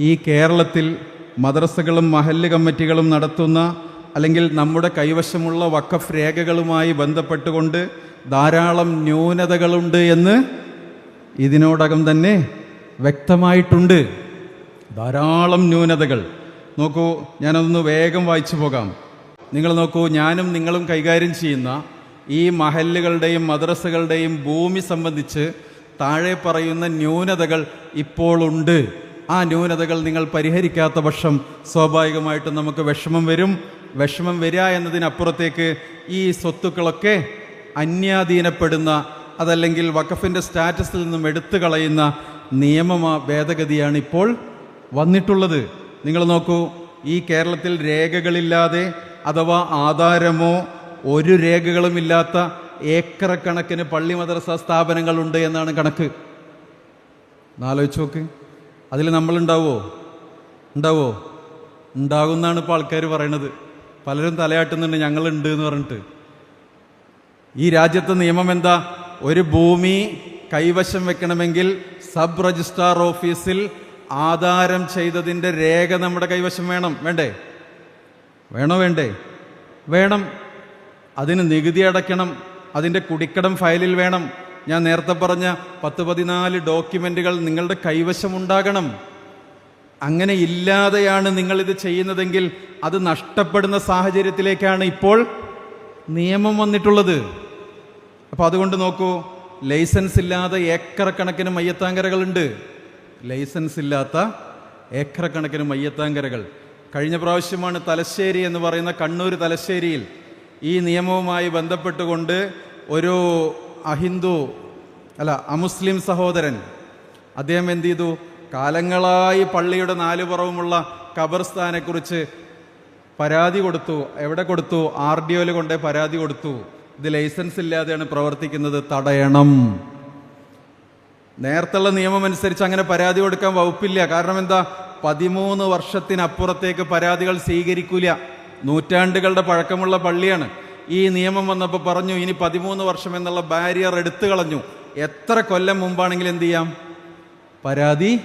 ഈ കേരളത്തിൽ മദ്രസകളും മഹല്ല് കമ്മിറ്റികളും നടത്തുന്ന അല്ലെങ്കിൽ നമ്മുടെ കൈവശമുള്ള വഖഫ് രേഖകളുമായി ബന്ധപ്പെട്ടുകൊണ്ട് ധാരാളം ന്യൂനതകളുണ്ട് എന്ന് ഇതിനോടകം തന്നെ വ്യക്തമായിട്ടുണ്ട്. ധാരാളം ന്യൂനതകൾ. നോക്കൂ ഞാനതൊന്ന് വേഗം വായിച്ചു പോകാം. നിങ്ങൾ നോക്കൂ ഞാനും നിങ്ങളും കൈകാര്യം ചെയ്യുന്ന ഈ മഹല്ലുകളുടെയും മദ്രസകളുടെയും ഭൂമി സംബന്ധിച്ച് താഴെ പറയുന്ന ന്യൂനതകൾ ഇപ്പോൾ ഉണ്ട്. ആ ന്യൂനതകൾ നിങ്ങൾ പരിഹരിക്കാത്ത പക്ഷം സ്വാഭാവികമായിട്ടും നമുക്ക് വിഷമം വരും. വിഷമം വരിക എന്നതിനപ്പുറത്തേക്ക് ഈ സ്വത്തുക്കളൊക്കെ അന്യാധീനപ്പെടുന്ന അതല്ലെങ്കിൽ വഖഫിന്റെ സ്റ്റാറ്റസിൽ നിന്നും എടുത്തു കളയുന്ന നിയമ ഭേദഗതിയാണ് ഇപ്പോൾ വന്നിട്ടുള്ളത്. നിങ്ങൾ നോക്കൂ ഈ കേരളത്തിൽ രേഖകളില്ലാതെ അഥവാ ആധാരമോ ഒരു രേഖകളുമില്ലാത്ത ഏക്കർ കണക്കിന് പള്ളി മദ്രസ സ്ഥാപനങ്ങളുണ്ട് എന്നാണ് കണക്ക്. എന്നാലോചിച്ച് നോക്ക്. അതിൽ നമ്മളുണ്ടാവോ? ഉണ്ടാവോ? ഉണ്ടാകുമെന്നാണ് ഇപ്പോൾ ആൾക്കാർ പറയണത്. പലരും തലയാട്ടുന്നുണ്ട് ഞങ്ങളുണ്ട് എന്ന് പറഞ്ഞിട്ട്. ഈ രാജ്യത്തെ നിയമം എന്താ? ഒരു ഭൂമി കൈവശം വെക്കണമെങ്കിൽ സബ് രജിസ്ട്രാർ ഓഫീസിൽ ആധാരം ചെയ്തതിന്റെ രേഖ നമ്മുടെ കൈവശം വേണം. വേണ്ടേ? വേണോ വേണ്ടേ? വേണം. അതിന് നികുതി അടയ്ക്കണം. അതിന്റെ കുടിക്കടം ഫയലിൽ വേണം. ഞാൻ നേരത്തെ പറഞ്ഞ പത്ത് പതിനാല് ഡോക്യുമെന്റുകൾ നിങ്ങളുടെ കൈവശം ഉണ്ടാകണം അങ്ങനെ ഇല്ലാതെയാണ് നിങ്ങൾ ഇത് ചെയ്യുന്നതെങ്കിൽ അത് നഷ്ടപ്പെടുന്ന സാഹചര്യത്തിലേക്കാണ് ഇപ്പോൾ നിയമം വന്നിട്ടുള്ളത്. അപ്പൊ അതുകൊണ്ട് നോക്കൂ ലൈസൻസ് ഇല്ലാതെ ഏക്കർ കണക്കിന് മയ്യത്താങ്കരകളുണ്ട്. ലൈസൻസ് ഇല്ലാത്ത ഏക്കർ കണക്കിന് മയ്യത്താങ്കരകൾ. കഴിഞ്ഞ പ്രാവശ്യമാണ് തലശ്ശേരി എന്ന് പറയുന്ന കണ്ണൂർ തലശ്ശേരിയിൽ ഈ നിയമവുമായി ബന്ധപ്പെട്ടുകൊണ്ട് ഒരു അഹിന്ദു അല്ല അമുസ്ലിം സഹോദരൻ. അദ്ദേഹം എന്ത് ചെയ്തു? കാലങ്ങളായി പള്ളിയുടെ നാലു പുറവുമുള്ള ഖബർസ്ഥാനെക്കുറിച്ച് പരാതി കൊടുത്തു. എവിടെ കൊടുത്തു? ആർ ഡി ഒയിൽ കൊണ്ടേ പരാതി കൊടുത്തു. ഇത് ലൈസൻസ് ഇല്ലാതെയാണ് പ്രവർത്തിക്കുന്നത്. തടയണം. നേരത്തുള്ള നിയമം അനുസരിച്ച് അങ്ങനെ പരാതി കൊടുക്കാൻ വകുപ്പില്ല. കാരണം എന്താ? പതിമൂന്ന് വർഷത്തിനപ്പുറത്തേക്ക് പരാതികൾ സ്വീകരിക്കൂല. നൂറ്റാണ്ടുകളുടെ പഴക്കമുള്ള പള്ളിയാണ്. ഈ നിയമം വന്നപ്പോൾ പറഞ്ഞു ഇനി പതിമൂന്ന് വർഷം എന്നുള്ള ബാരിയർ എടുത്തു കളഞ്ഞു. എത്ര കൊല്ലം മുമ്പാണെങ്കിൽ എന്ത് ചെയ്യാം? പരാതി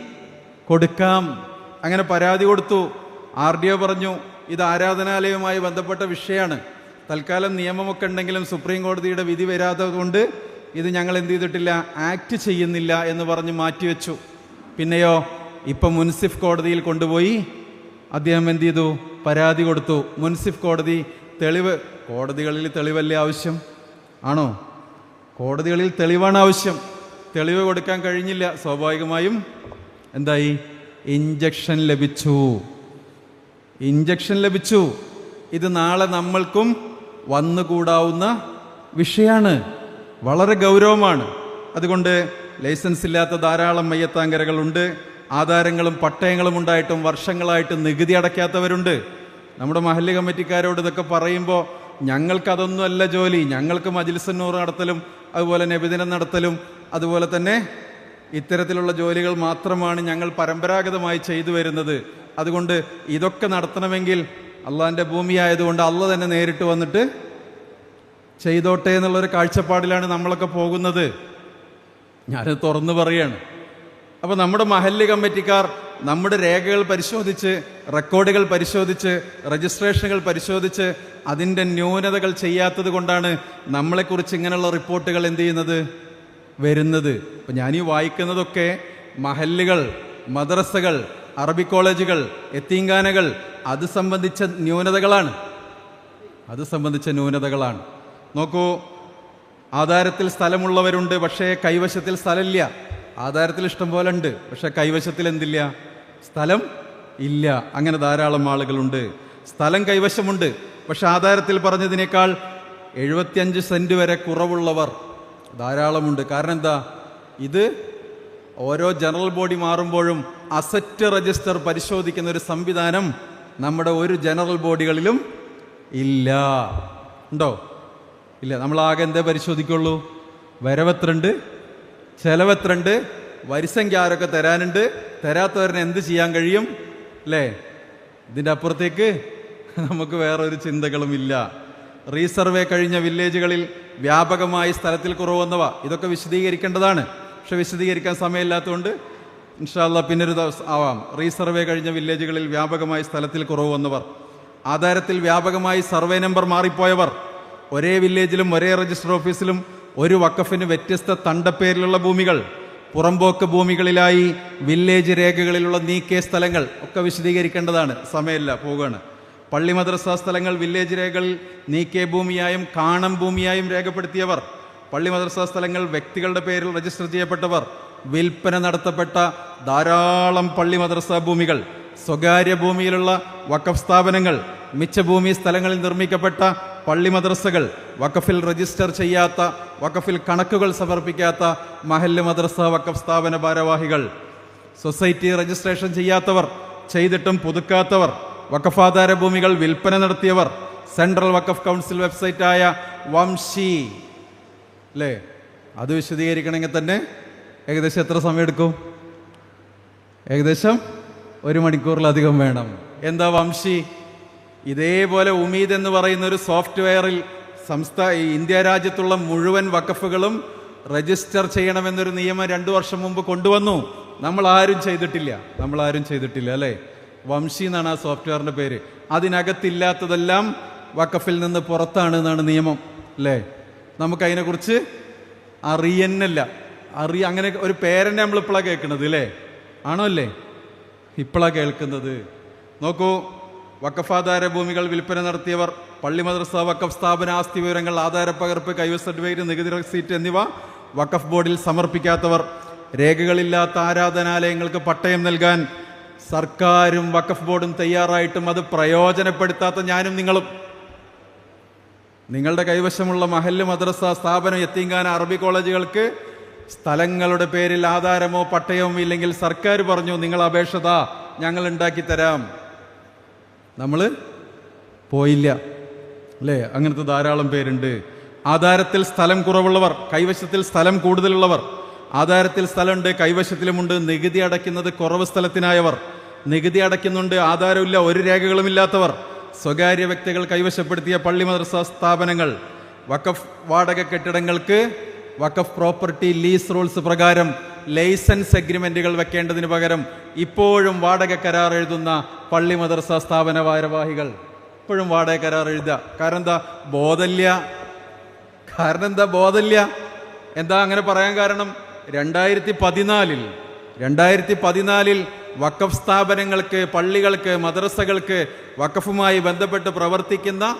കൊടുക്കാം. അങ്ങനെ പരാതി കൊടുത്തു. ആർ ഡി ഒ പറഞ്ഞു ഇത് ആരാധനാലയവുമായി ബന്ധപ്പെട്ട വിഷയമാണ്. തൽക്കാലം നിയമമൊക്കെ ഉണ്ടെങ്കിലും സുപ്രീം കോടതിയുടെ വിധി വരാത്തത് കൊണ്ട് ഇത് ഞങ്ങൾ എന്ത് ചെയ്തിട്ടില്ല ആക്ട് ചെയ്യുന്നില്ല എന്ന് പറഞ്ഞ് മാറ്റിവെച്ചു. പിന്നെയോ ഇപ്പം മുൻസിഫ് കോടതിയിൽ കൊണ്ടുപോയി അദ്ദേഹം എന്ത് ചെയ്തു? പരാതി കൊടുത്തു. മുൻസിഫ് കോടതി തെളിവ് കോടതികളിൽ തെളിവല്ലേ ആവശ്യം? ആണോ? കോടതികളിൽ തെളിവാണ് ആവശ്യം. തെളിവ് കൊടുക്കാൻ കഴിഞ്ഞില്ല. സ്വാഭാവികമായും എന്തായി? ഇഞ്ചക്ഷൻ ലഭിച്ചു. ഇഞ്ചക്ഷൻ ലഭിച്ചു. ഇത് നാളെ നമ്മൾക്കും വന്നുകൂടാവുന്ന വിഷയമാണ് വളരെ ഗൗരവമാണ്. അതുകൊണ്ട് ലൈസൻസ് ഇല്ലാത്ത ധാരാളം മയ്യത്താങ്കരകളുണ്ട് ആധാരങ്ങളും പട്ടയങ്ങളും ഉണ്ടായിട്ടും വർഷങ്ങളായിട്ട് നികുതി അടയ്ക്കാത്തവരുണ്ട്. നമ്മുടെ മഹല്ല് കമ്മിറ്റിക്കാരോട് ഇതൊക്കെ പറയുമ്പോൾ ഞങ്ങൾക്കതൊന്നുമല്ല ജോലി. ഞങ്ങൾക്ക് മജിൽസന്നൂർ നടത്തലും അതുപോലെ നബിദിനം നടത്തലും അതുപോലെ തന്നെ ഇത്തരത്തിലുള്ള ജോലികൾ മാത്രമാണ് ഞങ്ങൾ പരമ്പരാഗതമായി ചെയ്തു വരുന്നത്. അതുകൊണ്ട് ഇതൊക്കെ നടത്തണമെങ്കിൽ അള്ളാഹിന്റെ ഭൂമിയായതുകൊണ്ട് അള്ള തന്നെ നേരിട്ട് വന്നിട്ട് ചെയ്തോട്ടെ എന്നുള്ളൊരു കാഴ്ചപ്പാടിലാണ് നമ്മളൊക്കെ പോകുന്നത്. ഞാനത് തുറന്നു പറയാണ്. അപ്പോൾ നമ്മുടെ മഹല്ല് കമ്മിറ്റിക്കാർ നമ്മുടെ രേഖകൾ പരിശോധിച്ച് റെക്കോർഡുകൾ പരിശോധിച്ച് രജിസ്ട്രേഷനുകൾ പരിശോധിച്ച് അതിന്റെ ന്യൂനതകൾ ചെയ്യാത്തത് കൊണ്ടാണ് നമ്മളെക്കുറിച്ച് ഇങ്ങനെയുള്ള റിപ്പോർട്ടുകൾ എന്ത് ചെയ്യുന്നത്? വരുന്നത്. അപ്പം ഞാനീ വായിക്കുന്നതൊക്കെ മഹല്ലുകൾ മദ്രസകൾ അറബി കോളേജുകൾ എത്തീങ്കാനകൾ അത് സംബന്ധിച്ച ന്യൂനതകളാണ്. അത് സംബന്ധിച്ച ന്യൂനതകളാണ്. നോക്കൂ ആധാരത്തിൽ സ്ഥലമുള്ളവരുണ്ട് പക്ഷേ കൈവശത്തിൽ സ്ഥലമില്ല. ആധാരത്തിൽ ഇഷ്ടം പോലെ ഉണ്ട് പക്ഷേ കൈവശത്തിൽ എന്തില്ല? സ്ഥലം ഇല്ല. അങ്ങനെ ധാരാളം ആളുകളുണ്ട്. സ്ഥലം കൈവശമുണ്ട്. പക്ഷെ ആധാരത്തിൽ പറഞ്ഞതിനേക്കാൾ എഴുപത്തിയഞ്ച് സെന്റ് വരെ കുറവുള്ളവർ ധാരാളമുണ്ട്. കാരണം എന്താ? ഇത് ഓരോ ജനറൽ ബോഡി മാറുമ്പോഴും അസറ്റ് രജിസ്റ്റർ പരിശോധിക്കുന്ന ഒരു സംവിധാനം നമ്മുടെ ഒരു ജനറൽ ബോഡികളിലും ഇല്ല. ഉണ്ടോ? ഇല്ല. നമ്മളാകെ എന്തേ പരിശോധിക്കുള്ളൂ? വരവെത്രണ്ട് ചെലവെത്രണ്ട് വരിസംഖ്യ ആരൊക്കെ തരാനുണ്ട്. തരാത്തവരിന് എന്ത് ചെയ്യാൻ കഴിയും? അല്ലേ ഇതിന്റെ അപ്പുറത്തേക്ക് നമുക്ക് വേറെ ഒരു ചിന്തകളും ഇല്ല റീസർവേ കഴിഞ്ഞ വില്ലേജുകളിൽ വ്യാപകമായി സ്ഥലത്തിൽ കുറവ് വന്നവ ഇതൊക്കെ വിശദീകരിക്കേണ്ടതാണ്. പക്ഷെ വിശദീകരിക്കാൻ സമയമില്ലാത്തതുകൊണ്ട് ഇൻഷാല്ല പിന്നൊരു ദിവസം ആവാം. റീസർവേ കഴിഞ്ഞ വില്ലേജുകളിൽ വ്യാപകമായി സ്ഥലത്തിൽ കുറവ് വന്നവർ ആധാരത്തിൽ വ്യാപകമായി സർവേ നമ്പർ മാറിപ്പോയവർ. ഒരേ വില്ലേജിലും ഒരേ രജിസ്റ്റർ ഓഫീസിലും ഒരു വക്കഫിന് വ്യത്യസ്ത തണ്ടപ്പേരിലുള്ള ഭൂമികൾ. പുറമ്പോക്ക് ഭൂമികളിലായി വില്ലേജ് രേഖകളിലുള്ള നീക്കിയ സ്ഥലങ്ങൾ ഒക്കെ വിശദീകരിക്കേണ്ടതാണ്. സമയമില്ല പോവുകയാണ്. പള്ളി മദ്രസ സ്ഥലങ്ങൾ വില്ലേജ് രേഖകൾ നീക്കിയ ഭൂമിയായും കാണം ഭൂമിയായും രേഖപ്പെടുത്തിയവർ. പള്ളി മദ്രസ സ്ഥലങ്ങൾ വ്യക്തികളുടെ പേരിൽ രജിസ്റ്റർ ചെയ്യപ്പെട്ടവർ. വിൽപ്പന നടത്തപ്പെട്ട ധാരാളം പള്ളി മദ്രസ ഭൂമികൾ. സ്വകാര്യ ഭൂമിയിലുള്ള വക്കഫ് സ്ഥാപനങ്ങൾ. മിച്ചഭൂമി സ്ഥലങ്ങളിൽ നിർമ്മിക്കപ്പെട്ട പള്ളി മദ്രസകൾ വഖഫിൽ രജിസ്റ്റർ ചെയ്യാത്ത വഖഫിൽ കണക്കുകൾ സമർപ്പിക്കാത്ത മഹല്ല് മദ്രസ വഖഫ് സ്ഥാപന ഭാരവാഹികൾ. സൊസൈറ്റി രജിസ്ട്രേഷൻ ചെയ്യാത്തവർ ചെയ്തിട്ടും പുതുക്കാത്തവർ വഖഫാധാര ഭൂമികൾ വിൽപ്പന നടത്തിയവർ സെൻട്രൽ വഖഫ് കൗൺസിൽ വെബ്സൈറ്റായ വംശി. അല്ലേ അത് വിശദീകരിക്കണമെങ്കിൽ തന്നെ ഏകദേശം എത്ര സമയം എടുക്കും ഏകദേശം ഒരു മണിക്കൂറിലധികം വേണം. എന്താ വംശി? ഇതേപോലെ ഉമീദ് എന്ന് പറയുന്ന ഒരു സോഫ്റ്റ്വെയറിൽ സംസ്ഥാന ഇന്ത്യ രാജ്യത്തുള്ള മുഴുവൻ വക്കഫുകളും രജിസ്റ്റർ ചെയ്യണമെന്നൊരു നിയമം രണ്ടു വർഷം മുമ്പ് കൊണ്ടുവന്നു. നമ്മൾ ആരും ചെയ്തിട്ടില്ല. നമ്മൾ ആരും ചെയ്തിട്ടില്ല അല്ലേ? വംശി എന്നാണ് ആ സോഫ്റ്റ്വെയറിന്റെ പേര്. അതിനകത്തില്ലാത്തതെല്ലാം വക്കഫിൽ നിന്ന് പുറത്താണ് എന്നാണ് നിയമം അല്ലേ? നമുക്കതിനെക്കുറിച്ച് അറിയന്നല്ല. അറി അങ്ങനെ ഒരു പേരന്റെ നമ്മൾ ഇപ്പോഴാണ് കേൾക്കുന്നത് അല്ലേ? ആണോ അല്ലേ? ഇപ്പോഴാണ് കേൾക്കുന്നത്. നോക്കൂ വക്കഫാധാര ഭൂമികൾ വിൽപ്പന നടത്തിയവർ പള്ളി മദ്രസ വക്കഫ് സ്ഥാപന ആസ്തി വിവരങ്ങൾ ആധാരപ്പകർപ്പ് കൈവ സർട്ടിഫിക്കറ്റ് നികുതി റെസീറ്റ് എന്നിവ വക്കഫ് ബോർഡിൽ സമർപ്പിക്കാത്തവർ. രേഖകളില്ലാത്ത ആരാധനാലയങ്ങൾക്ക് പട്ടയം നൽകാൻ സർക്കാരും വക്കഫ് ബോർഡും തയ്യാറായിട്ടും അത് പ്രയോജനപ്പെടുത്താത്ത ഞാനും നിങ്ങളും. നിങ്ങളുടെ കൈവശമുള്ള മഹല്ല് മദ്രസ സ്ഥാപനം എത്തിങ്കാന അറബി കോളേജുകൾക്ക് സ്ഥലങ്ങളുടെ പേരിൽ ആധാരമോ പട്ടയമോ ഇല്ലെങ്കിൽ സർക്കാർ പറഞ്ഞു നിങ്ങൾ അപേക്ഷത ഞങ്ങൾ ഉണ്ടാക്കി തരാം നമ്മൾ പോയില്ല. അല്ലേ? അങ്ങനത്തെ ധാരാളം പേരുണ്ട്. ആധാരത്തിൽ സ്ഥലം കുറവുള്ളവർ കൈവശത്തിൽ സ്ഥലം കൂടുതലുള്ളവർ. ആധാരത്തിൽ സ്ഥലമുണ്ട് കൈവശത്തിലുമുണ്ട് നികുതി അടയ്ക്കുന്നത് കുറവ് സ്ഥലത്തിനായവർ. നികുതി അടയ്ക്കുന്നുണ്ട് ആധാരമില്ല ഒരു രേഖകളും ഇല്ലാത്തവർ സ്വകാര്യ വ്യക്തികൾ കൈവശപ്പെടുത്തിയ പള്ളി മദ്രസ സ്ഥാപനങ്ങൾ. വഖഫ് വാടക കെട്ടിടങ്ങൾക്ക് വഖഫ് പ്രോപ്പർട്ടി ലീസ് റൂൾസ് പ്രകാരം ലൈസൻസ് അഗ്രിമെന്റുകൾ വെക്കേണ്ടതിന് പകരം ഇപ്പോഴും വാടക കരാർ എഴുതുന്ന പള്ളി മദർസ സ്ഥാപന ഭാരവാഹികൾ. ഇപ്പോഴും വാടക കരാർ എഴുതുക. കാരണം എന്താ? ബോധല്യ. കാരണം എന്താ ബോധല്യ? എന്താ അങ്ങനെ പറയാൻ കാരണം? രണ്ടായിരത്തി പതിനാലിൽ രണ്ടായിരത്തി പതിനാലിൽ വക്കഫ് സ്ഥാപനങ്ങൾക്ക് പള്ളികൾക്ക് മദ്രസകൾക്ക് വക്കഫുമായി ബന്ധപ്പെട്ട് പ്രവർത്തിക്കുന്ന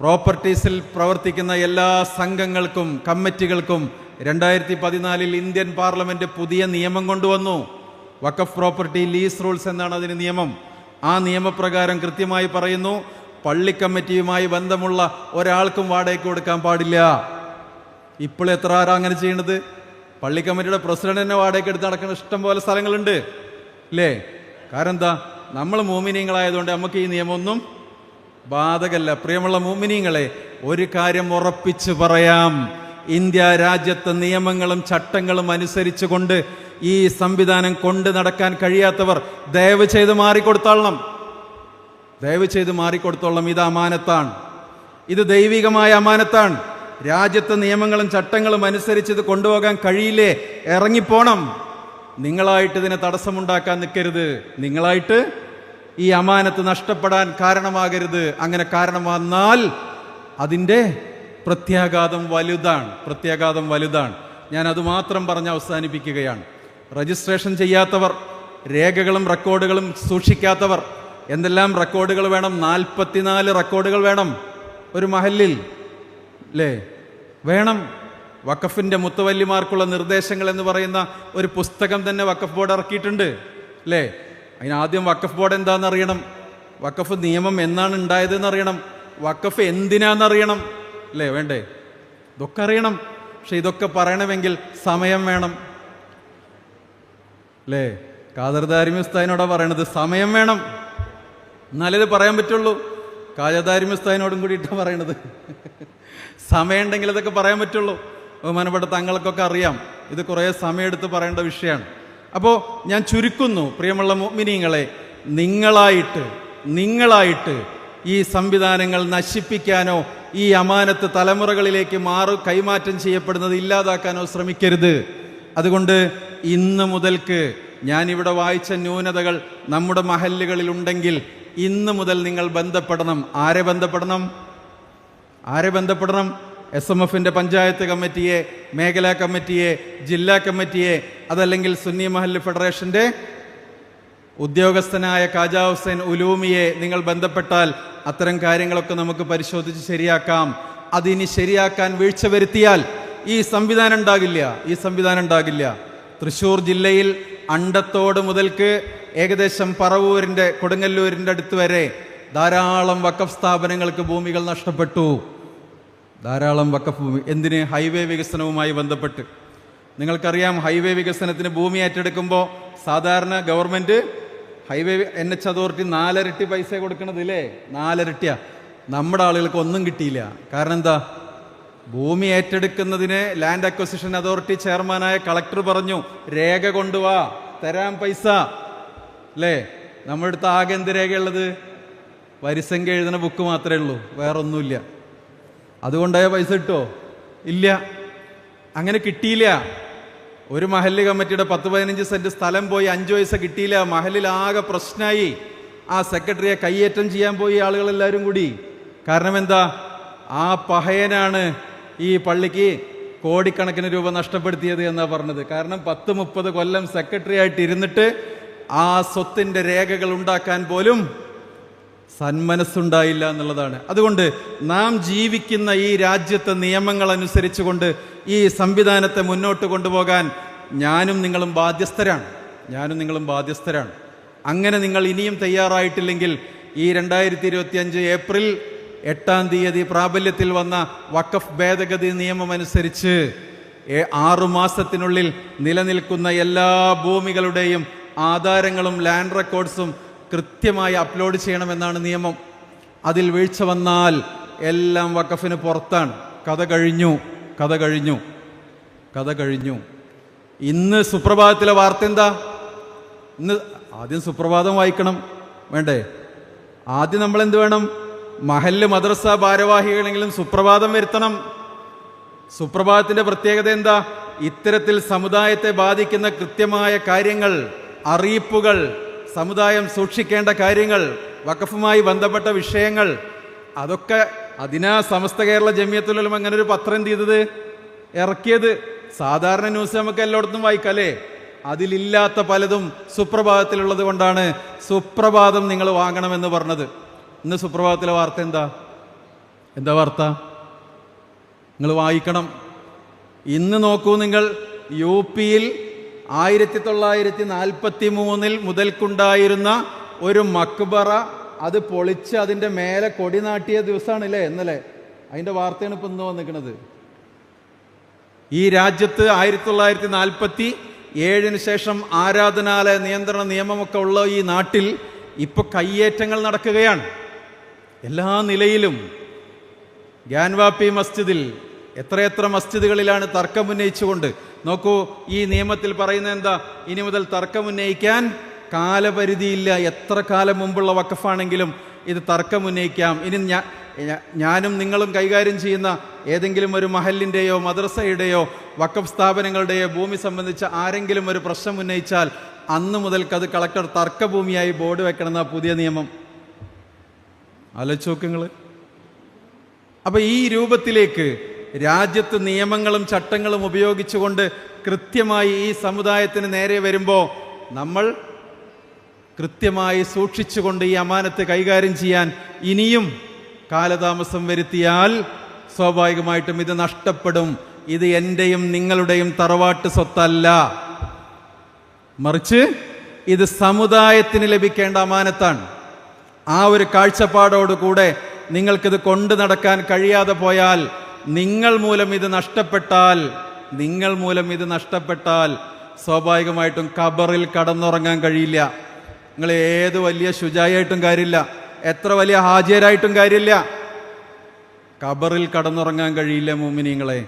പ്രോപ്പർട്ടീസിൽ പ്രവർത്തിക്കുന്ന എല്ലാ സംഘങ്ങൾക്കും കമ്മിറ്റികൾക്കും രണ്ടായിരത്തി പതിനാലിൽ ഇന്ത്യൻ പാർലമെന്റ് പുതിയ നിയമം കൊണ്ടുവന്നു. വഖഫ് പ്രോപ്പർട്ടി ലീസ് റൂൾസ് എന്നാണ് അതിന് നിയമം. ആ നിയമപ്രകാരം കൃത്യമായി പറയുന്നു പള്ളി കമ്മിറ്റിയുമായി ബന്ധമുള്ള ഒരാൾക്കും വാടകയ്ക്ക് കൊടുക്കാൻ പാടില്ല. ഇപ്പോൾ എത്ര ആരാ അങ്ങനെ ചെയ്യണത്? പള്ളി കമ്മിറ്റിയുടെ പ്രസിഡന്റ് തന്നെ വാടകയ്ക്ക് എടുത്ത് നടക്കുന്ന ഇഷ്ടം പോലെ സ്ഥലങ്ങളുണ്ട്. അല്ലേ കാരണം എന്താ? നമ്മൾ മോമിനിയങ്ങളായതുകൊണ്ട് നമുക്ക് ഈ നിയമമൊന്നും ബാധകല്ല. പ്രിയമുള്ള മോമിനിയങ്ങളെ ഒരു കാര്യം ഉറപ്പിച്ചു പറയാം. ഇന്ത്യ രാജ്യത്തെ നിയമങ്ങളും ചട്ടങ്ങളും അനുസരിച്ചുകൊണ്ട് ഈ സംവിധാനം കൊണ്ട് നടക്കാൻ കഴിയാത്തവർ ദയവ് ചെയ്ത് മാറിക്കൊടുത്തോളണം. ദയവ് ചെയ്ത് മാറിക്കൊടുത്തോളം ഇത് അമാനത്താണ്. ഇത് ദൈവികമായ അമാനത്താണ്. രാജ്യത്തെ നിയമങ്ങളും ചട്ടങ്ങളും അനുസരിച്ച് ഇത് കൊണ്ടുപോകാൻ കഴിയില്ലേ? ഇറങ്ങിപ്പോണം. നിങ്ങളായിട്ട് ഇതിനെ തടസ്സമുണ്ടാക്കാൻ നിൽക്കരുത്. നിങ്ങളായിട്ട് ഈ അമാനത്ത് നഷ്ടപ്പെടാൻ കാരണമാകരുത്. അങ്ങനെ കാരണം വന്നാൽ അതിന്റെ പ്രത്യാഘാതം വലുതാണ് പ്രത്യാഘാതം വലുതാണ്. ഞാൻ അതുമാത്രം പറഞ്ഞ് അവസാനിപ്പിക്കുകയാണ്. രജിസ്ട്രേഷൻ ചെയ്യാത്തവർ രേഖകളും റെക്കോർഡുകളും സൂക്ഷിക്കാത്തവർ എന്തെല്ലാം റെക്കോർഡുകൾ വേണം? നാൽപ്പത്തിനാല് റെക്കോർഡുകൾ വേണം ഒരു മഹലിൽ അല്ലേ വേണം. വഖഫിന്റെ മുത്തവല്ലിമാർക്കുള്ള നിർദ്ദേശങ്ങൾ എന്ന് പറയുന്ന ഒരു പുസ്തകം തന്നെ വഖഫ് ബോർഡ് ഇറക്കിയിട്ടുണ്ട് അല്ലേ അതിനാദ്യം വഖഫ് ബോർഡ് എന്താണെന്ന് അറിയണം വഖഫ് നിയമം എന്നാണ് ഉണ്ടായതെന്ന് അറിയണം വഖഫ് എന്തിനാണെന്നറിയണം? അല്ലേ? വേണ്ടേ? ഇതൊക്കെ അറിയണം. പക്ഷെ ഇതൊക്കെ പറയണമെങ്കിൽ സമയം വേണം. അല്ലേ? ഖാദർ ദാരിമി പറയണത് സമയം വേണം. എന്നാലേ ഇത് പറയാൻ പറ്റുള്ളൂ. കാജദാരിമി ഉസ്താദിനോടും കൂടിയിട്ടാണ് പറയണത്. സമയമുണ്ടെങ്കിൽ ഇതൊക്കെ പറയാൻ പറ്റുള്ളൂ. ബഹുമാനപ്പെട്ട തങ്ങൾക്കൊക്കെ അറിയാം. ഇത് കുറേ സമയമെടുത്ത് പറയേണ്ട വിഷയമാണ്. അപ്പോൾ ഞാൻ ചുരുക്കുന്നു പ്രിയമുള്ള മിനിങ്ങളെ നിങ്ങളായിട്ട് നിങ്ങളായിട്ട് ഈ സംവിധാനങ്ങൾ നശിപ്പിക്കാനോ ഈ അമാനത്ത് തലമുറകളിലേക്ക് മാറു കൈമാറ്റം ചെയ്യപ്പെടുന്നത് ഇല്ലാതാക്കാനോ ശ്രമിക്കരുത്. അതുകൊണ്ട് ഇന്ന് മുതൽക്ക് ഞാനിവിടെ വായിച്ച ന്യൂനതകൾ നമ്മുടെ മഹല്ലുകളിൽ ഉണ്ടെങ്കിൽ ഇന്ന് മുതൽ നിങ്ങൾ ബന്ധപ്പെടണം. ആരെ ബന്ധപ്പെടണം? ആരെ ബന്ധപ്പെടണം? എസ് എം എഫിന്റെ പഞ്ചായത്ത് കമ്മിറ്റിയെ മേഖലാ കമ്മിറ്റിയെ ജില്ലാ കമ്മിറ്റിയെ അതല്ലെങ്കിൽ സുന്നി മഹല്ല് ഫെഡറേഷന്റെ ഉദ്യോഗസ്ഥനായ കാജാ ഹുസൈൻ ഉലൂമിയെ നിങ്ങൾ ബന്ധപ്പെട്ടാൽ അത്തരം കാര്യങ്ങളൊക്കെ നമുക്ക് പരിശോധിച്ച് ശരിയാക്കാം. അതിനി ശരിയാക്കാൻ വീഴ്ച വരുത്തിയാൽ ഈ സംവിധാനം ഉണ്ടാകില്ല. ഈ സംവിധാനം ഉണ്ടാകില്ല. തൃശ്ശൂർ ജില്ലയിൽ അണ്ടത്തോട് മുതൽക്ക് ഏകദേശം പറവൂരിന്റെ കൊടുങ്ങല്ലൂരിന്റെ അടുത്ത് വരെ ധാരാളം വക്കഫ് സ്ഥാപനങ്ങൾക്ക് ഭൂമികൾ നഷ്ടപ്പെട്ടു. ധാരാളം വക്കഫ് ഭൂമി. എന്തിന്? ഹൈവേ വികസനവുമായി ബന്ധപ്പെട്ട്. നിങ്ങൾക്കറിയാം ഹൈവേ വികസനത്തിന് ഭൂമി ഏറ്റെടുക്കുമ്പോൾ സാധാരണ government highway N H authority നാലരട്ടി പൈസ കൊടുക്കണത് ഇല്ലേ? നാലരട്ടിയാ. നമ്മുടെ ആളുകൾക്ക് ഒന്നും കിട്ടിയില്ല. കാരണം എന്താ? ഭൂമി ഏറ്റെടുക്കുന്നതിന് ലാൻഡ് അക്വസിഷൻ അതോറിറ്റി ചെയർമാനായ കളക്ടർ പറഞ്ഞു രേഖ കൊണ്ടുവാ തരാം പൈസ. അല്ലേ? നമ്മുടെ അടുത്ത് ആകെ എന്ത് രേഖയുള്ളത്? വരിസംഖ്യ എഴുതുന്ന ബുക്ക് മാത്രമേ ഉള്ളൂ. വേറൊന്നുമില്ല. അതുകൊണ്ടായ പൈസ കിട്ടോ? ഇല്ല. അങ്ങനെ കിട്ടിയില്ല. ഒരു മഹല്ല് കമ്മിറ്റിയുടെ പത്ത് പതിനഞ്ച് സെന്റ് സ്ഥലം പോയി അഞ്ചു പൈസ കിട്ടിയില്ല. മഹലിൽ ആകെ പ്രശ്നമായി. ആ സെക്രട്ടറിയെ കയ്യേറ്റം ചെയ്യാൻ പോയി ആളുകളെല്ലാവരും കൂടി. കാരണം എന്താ? ആ പഹയനാണ് ഈ പള്ളിക്ക് കോടിക്കണക്കിന് രൂപ നഷ്ടപ്പെടുത്തിയത് എന്നാ പറഞ്ഞത്. കാരണം പത്ത് മുപ്പത് കൊല്ലം സെക്രട്ടറി ആയിട്ട് ഇരുന്നിട്ട് ആ സ്വത്തിന്റെ രേഖകൾ ഉണ്ടാക്കാൻ പോലും സന്മനസ്സുണ്ടായില്ല എന്നുള്ളതാണ്. അതുകൊണ്ട് നാം ജീവിക്കുന്ന ഈ രാജ്യത്തെ നിയമങ്ങൾ അനുസരിച്ചുകൊണ്ട് ഈ സംവിധാനത്തെ മുന്നോട്ട് കൊണ്ടുപോകാൻ ഞാനും നിങ്ങളും ബാധ്യസ്ഥരാണ്. ഞാനും നിങ്ങളും ബാധ്യസ്ഥരാണ്. അങ്ങനെ നിങ്ങൾ ഇനിയും തയ്യാറായിട്ടില്ലെങ്കിൽ ഈ രണ്ടായിരത്തി ഇരുപത്തിയഞ്ച് ഏപ്രിൽ എട്ടാം തീയതി പ്രാബല്യത്തിൽ വന്ന വഖഫ് ഭേദഗതി നിയമം അനുസരിച്ച് ആറു മാസത്തിനുള്ളിൽ നിലനിൽക്കുന്ന എല്ലാ ഭൂമികളുടെയും ആധാരങ്ങളും ലാൻഡ് റെക്കോർഡ്സും കൃത്യമായി അപ്ലോഡ് ചെയ്യണമെന്നാണ് നിയമം. അതിൽ വീഴ്ച വന്നാൽ എല്ലാം വഖഫിന് പുറത്താണ്. കഥ കഴിഞ്ഞു കഥ കഴിഞ്ഞു കഥ കഴിഞ്ഞു. ഇന്ന് സുപ്രഭാതത്തിലെ വാർത്ത എന്താ? ഇന്ന് ആദ്യം സുപ്രഭാതം വായിക്കണം. വേണ്ടേ? ആദ്യം നമ്മൾ എന്ത് വേണം? മഹല്ല് മദ്രസ ഭാരവാഹികളെങ്കിലും സുപ്രഭാതം വരുത്തണം. സുപ്രഭാതത്തിന്റെ പ്രത്യേകത എന്താ? ഇത്തരത്തിൽ സമുദായത്തെ ബാധിക്കുന്ന കൃത്യമായ കാര്യങ്ങൾ അറിയിപ്പുകൾ സമുദായം സൂക്ഷിക്കേണ്ട കാര്യങ്ങൾ വഖഫുമായി ബന്ധപ്പെട്ട വിഷയങ്ങൾ അതൊക്കെ അതിനാ സമസ്ത കേരള ജമിയത്തുലും അങ്ങനെ ഒരു പത്രം എന്ത് ചെയ്തത് ഇറക്കിയത് സാധാരണ ന്യൂസ് നമുക്ക് എല്ലായിടത്തും വായിക്കല്ലേ? അതിലില്ലാത്ത പലതും സുപ്രഭാതത്തിലുള്ളത് കൊണ്ടാണ് സുപ്രഭാതം നിങ്ങൾ വാങ്ങണമെന്ന് പറഞ്ഞത്. ഇന്ന് സുപ്രഭാതത്തിലെ വാർത്ത എന്താ? എന്താ വാർത്ത? നിങ്ങൾ വായിക്കണം. ഇന്ന് നോക്കൂ നിങ്ങൾ യു പിയിൽ ആയിരത്തി തൊള്ളായിരത്തി നാൽപ്പത്തി മൂന്നിൽ മുതൽക്കുണ്ടായിരുന്ന ഒരു മക്ബറ അത് പൊളിച്ച് അതിന്റെ മേലെ കൊടി നാട്ടിയ ദിവസമാണല്ലേ ഇന്നലെ? അതിന്റെ വാർത്തയാണ് ഇപ്പം ഇന്ന് വന്നിരിക്കുന്നത്. ഈ രാജ്യത്ത് ആയിരത്തി തൊള്ളായിരത്തി നാൽപ്പത്തി ഏഴിന് ശേഷം ആരാധനാലയ നിയന്ത്രണ നിയമമൊക്കെ ഉള്ള ഈ നാട്ടിൽ ഇപ്പൊ കയ്യേറ്റങ്ങൾ നടക്കുകയാണ്. എല്ലാ നിലയിലും ഗ്യാൻവാപ്പി മസ്ജിദിൽ എത്രയെത്ര മസ്ജിദുകളിലാണ് തർക്കം ഉന്നയിച്ചുകൊണ്ട് നോക്കൂ ഈ നിയമത്തിൽ പറയുന്നത് എന്താ? ഇനി മുതൽ തർക്കം ഉന്നയിക്കാൻ കാലപരിധിയില്ല. എത്ര കാലം മുമ്പുള്ള വക്കഫാണെങ്കിലും ഇത് തർക്കം ഉന്നയിക്കാം. ഇനി ഞാ ഞാ- ഞാനും നിങ്ങളും കൈകാര്യം ചെയ്യുന്ന ഏതെങ്കിലും ഒരു മഹലിന്റെയോ മദ്രസയുടെയോ വക്കഫ് സ്ഥാപനങ്ങളുടെയോ ഭൂമി സംബന്ധിച്ച ആരെങ്കിലും ഒരു പ്രശ്നം ഉന്നയിച്ചാൽ അന്ന് മുതൽക്ക് അത് കളക്ടർ തർക്കഭൂമിയായി ബോർഡ് വെക്കണമെന്ന പുതിയ നിയമം. ആലോചിച്ച് നോക്കുങ്ങൾ നിങ്ങൾ. ഈ രൂപത്തിലേക്ക് രാജ്യത്ത് നിയമങ്ങളും ചട്ടങ്ങളും ഉപയോഗിച്ചുകൊണ്ട് കൃത്യമായി ഈ സമുദായത്തിന് നേരെ വരുമ്പോൾ നമ്മൾ കൃത്യമായി സൂക്ഷിച്ചുകൊണ്ട് ഈ അമാനത്ത് കൈകാര്യം ചെയ്യാൻ ഇനിയും കാലതാമസം വരുത്തിയാൽ സ്വാഭാവികമായിട്ടും ഇത് നഷ്ടപ്പെടും. ഇത് എന്റെയും നിങ്ങളുടെയും തറവാട്ട് സ്വത്തല്ല. മറിച്ച് ഇത് സമുദായത്തിന് ലഭിക്കേണ്ട അമാനത്താണ്. ആ ഒരു കാഴ്ചപ്പാടോടുകൂടെ നിങ്ങൾക്കിത് കൊണ്ടു നടക്കാൻ കഴിയാതെ പോയാൽ നിങ്ങൾ മൂലം ഇത് നഷ്ടപ്പെട്ടാൽ നിങ്ങൾ മൂലം ഇത് നഷ്ടപ്പെട്ടാൽ സ്വാഭാവികമായിട്ടും ഖബറിൽ കടന്നുറങ്ങാൻ കഴിയില്ല. നിങ്ങൾ ഏത് വലിയ ശുചായായിട്ടും കാര്യമില്ല. എത്ര വലിയ ഹാജിയരായിട്ടും കാര്യമില്ല. ഖബറിൽ കടന്നുറങ്ങാൻ കഴിയില്ല മോമിനിങ്ങളെ.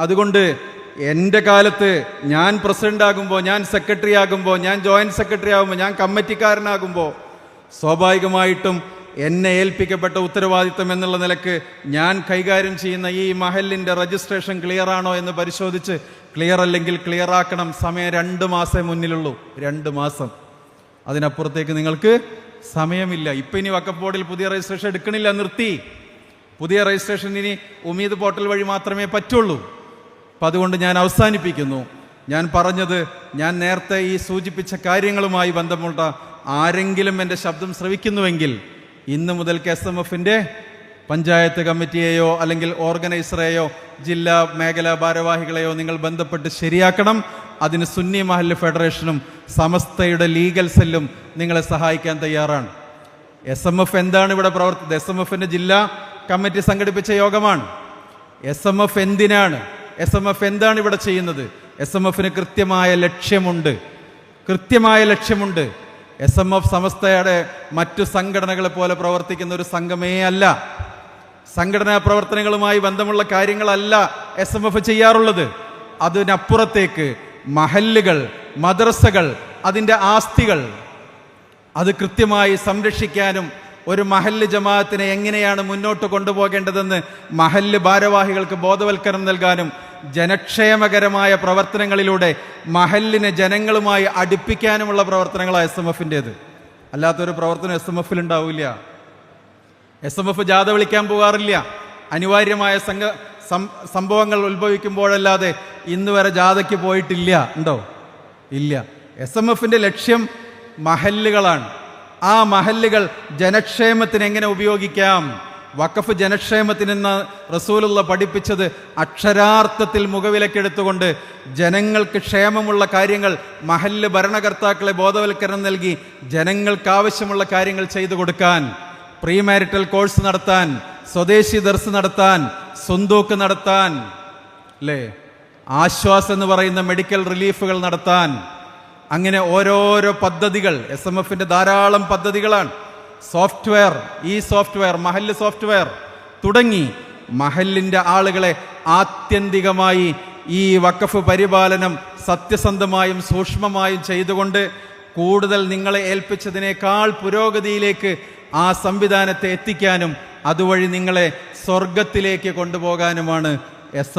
അതുകൊണ്ട് എന്റെ കാലത്ത് ഞാൻ പ്രസിഡന്റ് ആകുമ്പോൾ ഞാൻ സെക്രട്ടറി ആകുമ്പോൾ ഞാൻ ജോയിന്റ് സെക്രട്ടറി ആകുമ്പോൾ ഞാൻ കമ്മിറ്റിക്കാരനാകുമ്പോൾ സ്വാഭാവികമായിട്ടും എന്നെ ഏൽപ്പിക്കപ്പെട്ട ഉത്തരവാദിത്തം എന്നുള്ള നിലയ്ക്ക് ഞാൻ കൈകാര്യം ചെയ്യുന്ന ഈ മഹലിന്റെ രജിസ്ട്രേഷൻ ക്ലിയർ ആണോ എന്ന് പരിശോധിച്ച് ക്ലിയർ അല്ലെങ്കിൽ ക്ലിയർ ആക്കണം സമയം രണ്ട് മാസമേ മുന്നിലുള്ളൂ. രണ്ട് മാസം. അതിനപ്പുറത്തേക്ക് നിങ്ങൾക്ക് സമയമില്ല. ഇപ്പം ഇനി വക്കപ്പോർഡിൽ പുതിയ രജിസ്ട്രേഷൻ എടുക്കണില്ല നിർത്തി. പുതിയ രജിസ്ട്രേഷൻ ഇനി ഉമീദ് പോർട്ടൽ വഴി മാത്രമേ പറ്റുള്ളൂ. അപ്പം അതുകൊണ്ട് ഞാൻ അവസാനിപ്പിക്കുന്നു. ഞാൻ പറഞ്ഞത് ഞാൻ നേരത്തെ ഈ സൂചിപ്പിച്ച കാര്യങ്ങളുമായി ബന്ധമുള്ള ആരെങ്കിലും എന്റെ ശബ്ദം ശ്രവിക്കുന്നുവെങ്കിൽ ഇന്ന് മുതൽക്ക് എസ് എം എഫിന്റെ പഞ്ചായത്ത് കമ്മിറ്റിയെയോ അല്ലെങ്കിൽ ഓർഗനൈസറെയോ ജില്ലാ മേഖലാ ഭാരവാഹികളെയോ നിങ്ങൾ ബന്ധപ്പെട്ട് ശരിയാക്കണം. അതിന് സുന്നി മഹല്ല് ഫെഡറേഷനും സമസ്തയുടെ ലീഗൽ സെല്ലും നിങ്ങളെ സഹായിക്കാൻ തയ്യാറാണ്. എസ് എം എഫ് എന്താണ് ഇവിടെ പ്രവർത്തിച്ചത്? എസ് എം എഫിന്റെ ജില്ലാ കമ്മിറ്റി സംഘടിപ്പിച്ച യോഗമാണ്. എസ് എം എഫ് എന്തിനാണ്? എസ് എം എഫ് എന്താണ് ഇവിടെ ചെയ്യുന്നത്? എസ് എം എഫിന് കൃത്യമായ ലക്ഷ്യമുണ്ട്. കൃത്യമായ ലക്ഷ്യമുണ്ട്. എസ് എം എഫ് സമസ്തയുടെ മറ്റു സംഘടനകളെ പോലെ പ്രവർത്തിക്കുന്ന ഒരു സംഘമേ അല്ല. സംഘടനാ പ്രവർത്തനങ്ങളുമായി ബന്ധമുള്ള കാര്യങ്ങളല്ല എസ് എം എഫ് ചെയ്യാറുള്ളത്. അതിനപ്പുറത്തേക്ക് മഹല്ലുകൾ മദ്രസകൾ അതിന്റെ ആസ്തികൾ അത് കൃത്യമായി സംരക്ഷിക്കാനും ഒരു മഹല്ല് ജമാഅത്തിനെ എങ്ങനെയാണ് മുന്നോട്ട് കൊണ്ടുപോകേണ്ടതെന്ന് മഹല്ല് ഭാരവാഹികൾക്ക് ബോധവൽക്കരണം നൽകാനും ജനക്ഷേമകരമായ പ്രവർത്തനങ്ങളിലൂടെ മഹല്ലിനെ ജനങ്ങളുമായി അടുപ്പിക്കാനുമുള്ള പ്രവർത്തനങ്ങളാണ് എസ് എം എഫിന്റേത് അല്ലാത്തൊരു പ്രവർത്തനം എസ് എം എഫിൽ ഉണ്ടാവില്ല. എസ് എം എഫ് ജാഥ വിളിക്കാൻ പോകാറില്ല. അനിവാര്യമായ സംഘ സംഭവങ്ങൾ ഉത്ഭവിക്കുമ്പോഴല്ലാതെ ഇന്ന് വരെ ജാഥയ്ക്ക് പോയിട്ടില്ല. ഉണ്ടോ? ഇല്ല. എസ് എം എഫിന്റെ ലക്ഷ്യം മഹല്ലുകളാണ്. ആ മഹല്ലുകൾ ജനക്ഷേമത്തിന് എങ്ങനെ ഉപയോഗിക്കാം? വഖഫ് ജനക്ഷേമത്തിനെന്ന് റസൂലുള്ള പഠിപ്പിച്ചത് അക്ഷരാർത്ഥത്തിൽ മുഖവിലക്കെടുത്തുകൊണ്ട് ജനങ്ങൾക്ക് ക്ഷേമമുള്ള കാര്യങ്ങൾ മഹല്ല് ഭരണകർത്താക്കളെ ബോധവൽക്കരണം നൽകി ജനങ്ങൾക്ക് ആവശ്യമുള്ള കാര്യങ്ങൾ ചെയ്തു കൊടുക്കാൻ പ്രീ മാരിറ്റൽ കോഴ്സ് നടത്താൻ സ്വദേശി ദർസ് നടത്താൻ സ്വന്തൂക്ക് നടത്താൻ അല്ലേ ആശ്വാസ് എന്ന് പറയുന്ന മെഡിക്കൽ റിലീഫുകൾ നടത്താൻ അങ്ങനെ ഓരോരോ പദ്ധതികൾ എസ് എം എഫിന്റെ ധാരാളം പദ്ധതികളാണ്. സോഫ്റ്റ്വെയർ ഈ സോഫ്റ്റ്വെയർ മഹല്ല് സോഫ്റ്റ്വെയർ തുടങ്ങി മഹല്ലിന്റെ ആളുകളെ ആത്യന്തികമായി ഈ വക്കഫ് പരിപാലനം സത്യസന്ധമായും സൂക്ഷ്മമായും ചെയ്തുകൊണ്ട് കൂടുതൽ നിങ്ങളെ ഏൽപ്പിച്ചതിനേക്കാൾ പുരോഗതിയിലേക്ക് ആ സംവിധാനത്തെ എത്തിക്കാനും അതുവഴി നിങ്ങളെ സ്വർഗത്തിലേക്ക് കൊണ്ടുപോകാനുമാണ് എസ്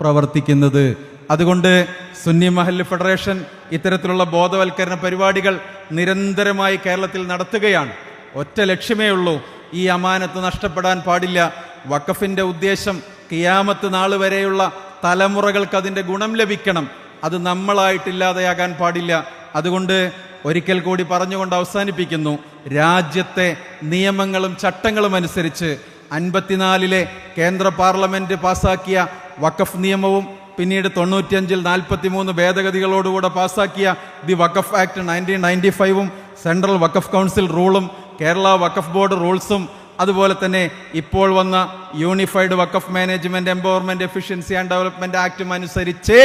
പ്രവർത്തിക്കുന്നത്. അതുകൊണ്ട് സുന്നി മഹൽ ഫെഡറേഷൻ ഇത്തരത്തിലുള്ള ബോധവൽക്കരണ പരിപാടികൾ നിരന്തരമായി കേരളത്തിൽ നടത്തുകയാണ്. ഒറ്റ ലക്ഷ്യമേ ഉള്ളൂ. ഈ അമാനത്ത് നഷ്ടപ്പെടാൻ പാടില്ല. വഖഫിന്റെ ഉദ്ദേശം കിയാമത്ത് നാൾ വരെയുള്ള തലമുറകൾക്ക് അതിന്റെ ഗുണം ലഭിക്കണം. അത് നമ്മളായിട്ടില്ലാതെയാകാൻ പാടില്ല. അതുകൊണ്ട് ഒരിക്കൽ കൂടി പറഞ്ഞുകൊണ്ട് അവസാനിപ്പിക്കുന്നു. രാജ്യത്തെ നിയമങ്ങളും ചട്ടങ്ങളും അനുസരിച്ച് അൻപത്തിനാലിലെ കേന്ദ്ര പാർലമെന്റ് പാസാക്കിയ വഖഫ് നിയമവും പിന്നീട് തൊണ്ണൂറ്റിയഞ്ചിൽ നാൽപ്പത്തി മൂന്ന് ഭേദഗതികളോടുകൂടെ പാസാക്കിയ the Waqf act nineteen ninety ഫൈവും സെൻട്രൽ വഖഫ് കൗൺസിൽ റൂളും കേരള വഖഫ് ബോർഡ് റൂൾസും അതുപോലെ തന്നെ ഇപ്പോൾ വന്ന unified Waqf management empowerment efficiency and development ആക്ടും അനുസരിച്ച്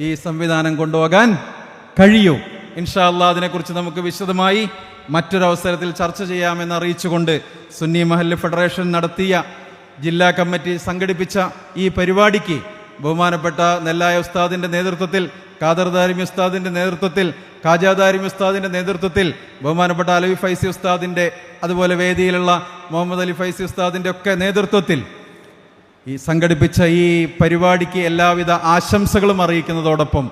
ഈ സംവിധാനം കൊണ്ടുപോകാൻ കഴിയൂ. ഇൻഷാല്ല അതിനെക്കുറിച്ച് നമുക്ക് വിശദമായി മറ്റൊരവസരത്തിൽ ചർച്ച ചെയ്യാമെന്ന് അറിയിച്ചുകൊണ്ട് സുന്നി മഹല്ല് ഫെഡറേഷൻ നടത്തിയ ജില്ലാ കമ്മിറ്റി സംഘടിപ്പിച്ച ഈ പരിപാടിക്ക് ബഹുമാനപ്പെട്ട നെല്ലായ ഉസ്താദിന്റെ നേതൃത്വത്തിൽ ഖാദർ ദാരിമി ഉസ്താദിന്റെ നേതൃത്വത്തിൽ ഖാജാ ദാരിമി ഉസ്താദിന്റെ നേതൃത്വത്തിൽ ബഹുമാനപ്പെട്ട അലവി ഫൈസി ഉസ്താദിന്റെ അതുപോലെ വേദിയിലുള്ള മുഹമ്മദ് അലി ഫൈസി ഉസ്താദിന്റെ ഒക്കെ നേതൃത്വത്തിൽ ഈ സംഘടിപ്പിച്ച ഈ പരിപാടിക്ക് എല്ലാവിധ ആശംസകളും അറിയിക്കുന്നതോടൊപ്പം